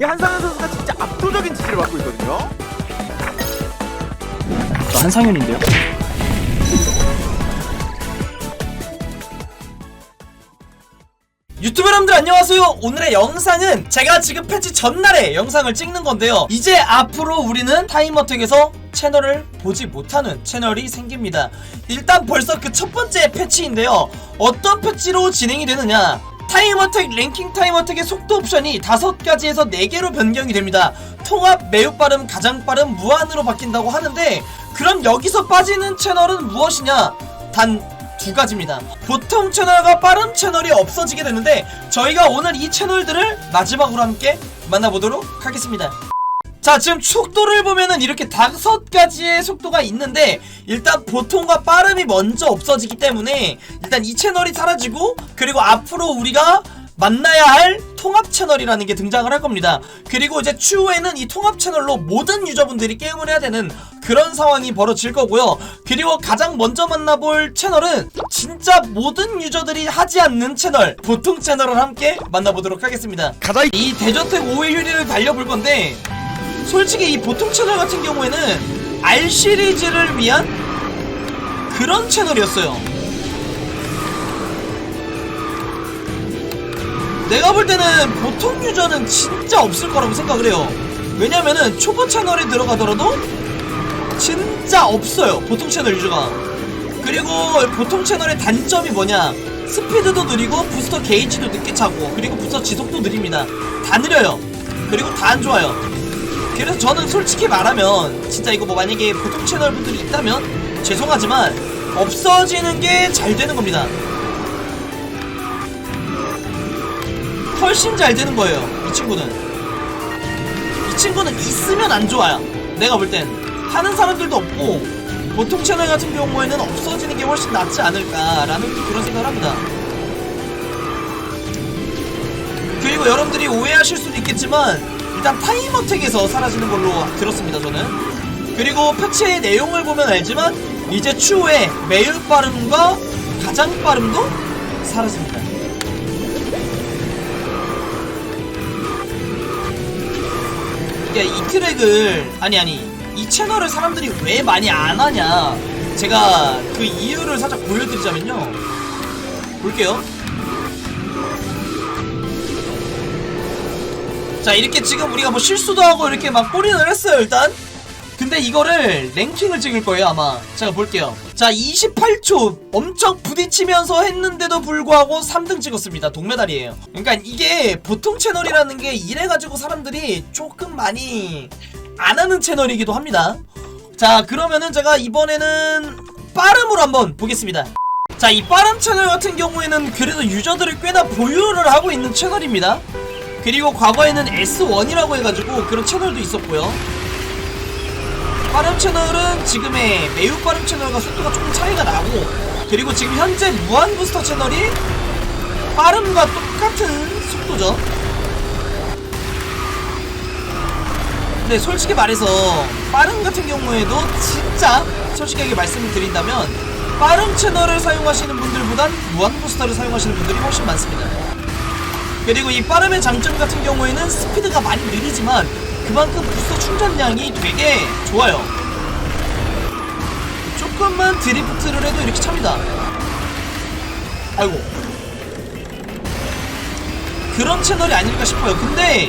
이 한상현 선수가 진짜 압도적인 지지를 받고 있거든요. 저 한상현인데요. 유튜브 여러분들 안녕하세요. 오늘의 영상은 제가 지금 패치 전날에 영상을 찍는 건데요. 이제 앞으로 우리는 타임어택에서 채널을 보지 못하는 채널이 생깁니다. 일단 벌써 그 첫 번째 패치인데요. 어떤 패치로 진행이 되느냐 타임 어택 랭킹 타임 어택의 속도 옵션이 다섯 가지에서 네 개로 변경이 됩니다 통합 매우 빠름 가장 빠름 무한으로 바뀐다고 하는데 그럼 여기서 빠지는 채널은 무엇이냐 단 두 가지입니다. 보통 채널과 빠른 채널이 없어지게 되는데 저희가 오늘 이 채널들을 마지막으로 함께 만나보도록 하겠습니다. 자 지금 속도를 보면은 이렇게 다섯 가지의 속도가 있는데 일단 보통과 빠름이 먼저 없어지기 때문에 일단 이 채널이 사라지고 그리고 앞으로 우리가 만나야 할 통합 채널이라는 게 등장을 할 겁니다. 그리고 이제 추후에는 이 통합 채널로 모든 유저분들이 게임을 해야 되는 그런 상황이 벌어질 거고요. 그리고 가장 먼저 만나볼 채널은 진짜 모든 유저들이 하지 않는 채널, 보통 채널을 함께 만나보도록 하겠습니다. 가장 이 대저택 5회 휴리를 달려볼 건데 솔직히 이 보통 채널 같은 경우에는 R 시리즈를 위한 그런 채널이었어요. 내가 볼 때는 보통 유저는 진짜 없을 거라고 생각을 해요. 왜냐면은 초보 채널에 들어가더라도 진짜 없어요. 보통 채널 유저가. 그리고 보통 채널의 단점이 뭐냐? 스피드도 느리고 부스터 게이지도 늦게 차고 그리고 부스터 지속도 느립니다. 다 느려요. 그리고 다 안 좋아요. 그래서 저는 솔직히 말하면 진짜 이거 뭐 만약에 보통 채널 분들이 있다면 죄송하지만 없어지는 게 잘 되는 겁니다. 훨씬 잘 되는 거예요. 이 친구는. 이 친구는 있으면 안 좋아요. 내가 볼 땐. 하는 사람들도 없고, 보통 채널 같은 경우에는 없어지는 게 훨씬 낫지 않을까라는 그런 생각을 합니다. 그리고 여러분들이 오해하실 수도 있겠지만, 일단 타임어택에서 사라지는 걸로 들었습니다, 저는. 그리고 패치의 내용을 보면 알지만, 이제 추후에 매우 빠름과 가장 빠름도 사라집니다. 이게 이 트랙을 아니 아니 이 채널을 사람들이 왜 많이 안 하냐 제가 그 이유를 살짝 보여드리자면요 볼게요 자 이렇게 지금 우리가 뭐 실수도 하고 이렇게 막 꼬리를 했어요 일단. 근데 이거를 랭킹을 찍을 거예요 아마. 제가 볼게요. 자 28초 엄청 부딪히면서 했는데도 불구하고 3등 찍었습니다. 동메달이에요. 그러니까 이게 보통 채널이라는 게 이래가지고 사람들이 조금 많이 안 하는 채널이기도 합니다. 자 그러면은 제가 이번에는 빠름으로 한번 보겠습니다. 자 이 빠름 채널 같은 경우에는 그래도 유저들을 꽤나 보유를 하고 있는 채널입니다 그리고 과거에는 S1이라고 해가지고 그런 채널도 있었고요. 빠름 채널은 지금의 매우 빠름 채널과 속도가 조금 차이가 나고 그리고 지금 현재 무한 부스터 채널이 빠름과 똑같은 속도죠. 근데 솔직히 말해서 빠름 같은 경우에도 진짜 솔직하게 말씀을 드린다면 빠름 채널을 사용하시는 분들보단 무한 부스터를 사용하시는 분들이 훨씬 많습니다 그리고 이 빠름의 장점 같은 경우에는 스피드가 많이 느리지만 그만큼 부스터 충전량이 되게 좋아요. 조금만 드리프트를 해도 이렇게 찹니다. 아이고. 그런 채널이 아닐까 싶어요. 근데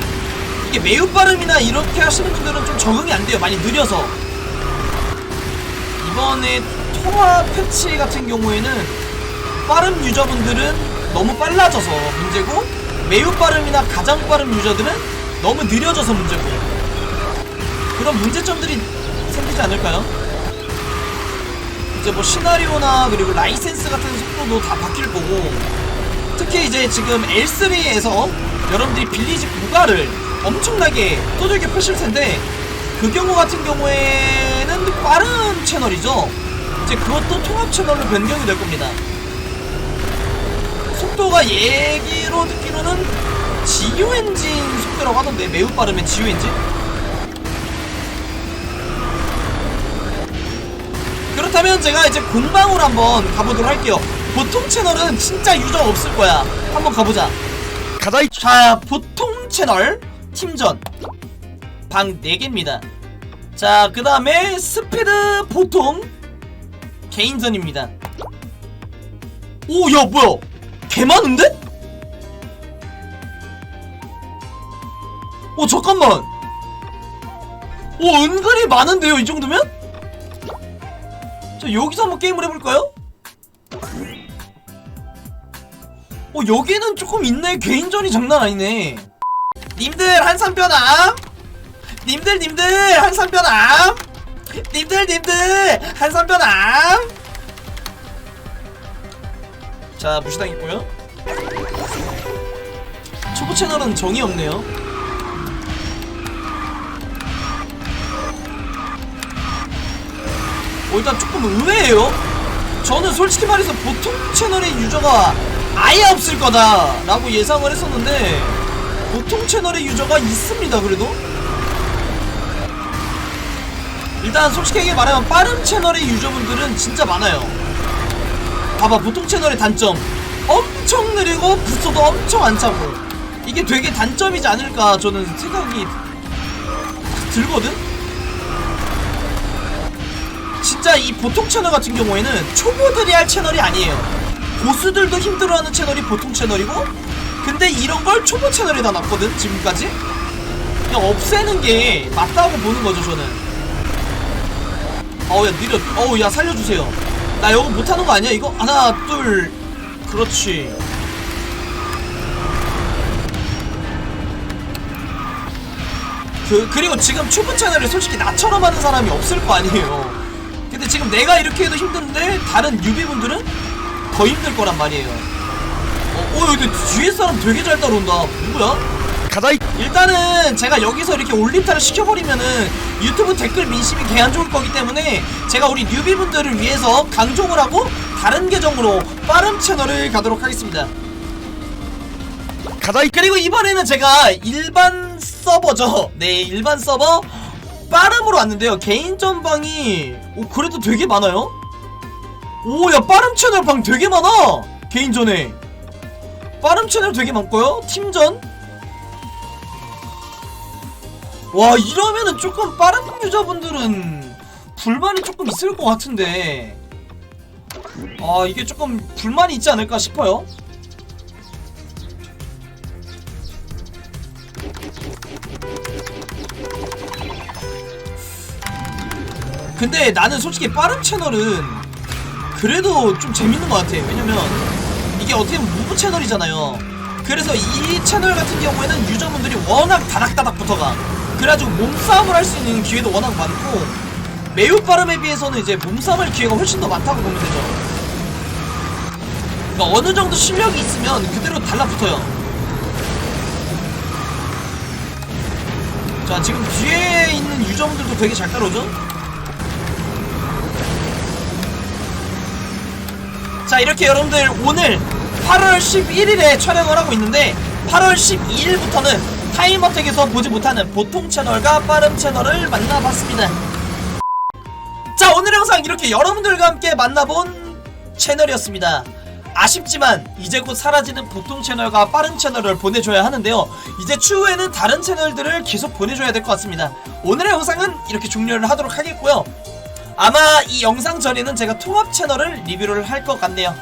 이게 매우 빠름이나 이렇게 하시는 분들은 좀 적응이 안 돼요. 많이 느려서. 이번에 통화 패치 같은 경우에는 빠른 유저분들은 너무 빨라져서 문제고 매우 빠름이나 가장 빠른 유저들은 너무 느려져서 문제고 그런 문제점들이 생기지 않을까요? 이제 뭐 시나리오나 그리고 라이센스 같은 속도도 다 바뀔 거고 특히 이제 지금 L3에서 여러분들이 빌리지 구가를 엄청나게 두들겨 펴실 텐데 그 경우 같은 경우에는 빠른 채널이죠? 이제 그것도 통합 채널로 변경이 될 겁니다 속도가 얘기로 듣기로는 지유 엔진 속도라고 하던데 매우 빠르면 지유 엔진? 그렇다면 제가 이제 공방으로 한번 가보도록 할게요. 보통 채널은 진짜 유저 없을 거야. 한번 가보자. 가장 자 보통 채널 팀전. 방 4개입니다. 자 그 다음에 스피드 보통 개인전입니다. 오야 뭐야 개 많은데? 오 잠깐만 오 은근히 많은데요 이 정도면? 자 여기서 한번 게임을 해볼까요? 어 여기는 조금 있네 개인전이 장난 아니네 님들 한산변함 님들 님들 한산변함 님들 님들 한산변함 자 무시당했고요 초보 채널은 정이 없네요 어, 일단 조금 의외예요. 저는 솔직히 말해서 보통 채널의 유저가 아예 없을 거다 라고 예상을 했었는데 보통 채널의 유저가 있습니다. 그래도 일단 솔직하게 말하면 빠른 채널의 유저분들은 진짜 많아요. 봐봐 보통 채널의 단점 엄청 느리고 부서도 엄청 안 차고 이게 되게 단점이지 않을까 저는 생각이 들거든. 진짜 이 보통 채널 같은 경우에는 초보들이 할 채널이 아니에요. 고수들도 힘들어하는 채널이 보통 채널이고, 근데 이런 걸 초보 채널에다 놨거든 지금까지. 그냥 없애는 게 맞다고 보는 거죠 저는. 어우 야 느려. 어우 야 살려주세요. 나 이거 못하는 거 아니야 이거? 하나 둘. 그렇지. 그 그리고 지금 초보 채널에 솔직히 나처럼 하는 사람이 없을 거 아니에요. 근데 지금 내가 이렇게 해도 힘든데 다른 유비분들은 더 힘들 거란 말이에요. 어, 어 근데 뒤에 사람 되게 잘 따라온다. 누구야? 가자 이 일단은 제가 여기서 이렇게 올림타를 시켜버리면은 유튜브 댓글 민심이 개 안 좋을 거기 때문에 제가 우리 뉴비분들을 위해서 강종을 하고 다른 계정으로 빠른 채널을 가도록 하겠습니다. 가자 이 그리고 이번에는 제가 일반 서버죠. 네, 일반 서버 빠름으로 왔는데요. 개인 전방이 오 그래도 되게 많아요. 오, 야 빠름 채널 방 되게 많아. 개인전에 빠름 채널 되게 많고요. 팀전. 와 이러면은 조금 빠른 유저분들은 불만이 조금 있을 것 같은데 아 이게 조금 불만이 있지 않을까 싶어요. 근데 나는 솔직히 빠른 채널은 그래도 좀 재밌는 것 같아. 왜냐면 이게 어떻게 보면 무브 채널이잖아요. 그래서 이 채널 같은 경우에는 유저분들이 워낙 다닥다닥 붙어가. 그래가지고 몸싸움을 할 수 있는 기회도 워낙 많고 매우 빠름에 비해서는 이제 몸싸움할 기회가 훨씬 더 많다고 보면 되죠. 그러니까 어느 정도 실력이 있으면 그대로 달라붙어요. 자 지금 뒤에 있는 유저분들도 되게 잘 따라오죠? 자 이렇게 여러분들 오늘 8월 11일에 촬영을 하고 있는데 8월 12일부터는 타임어택에서 보지 못하는 보통 채널과 빠름 채널을 만나봤습니다. 자 오늘 영상 이렇게 여러분들과 함께 만나본 채널이었습니다. 아쉽지만 이제 곧 사라지는 보통 채널과 빠른 채널을 보내줘야 하는데요. 이제 추후에는 다른 채널들을 계속 보내줘야 될 것 같습니다. 오늘의 영상은 이렇게 종료를 하도록 하겠고요. 아마 이 영상 전에는 제가 통합 채널을 리뷰를 할 것 같네요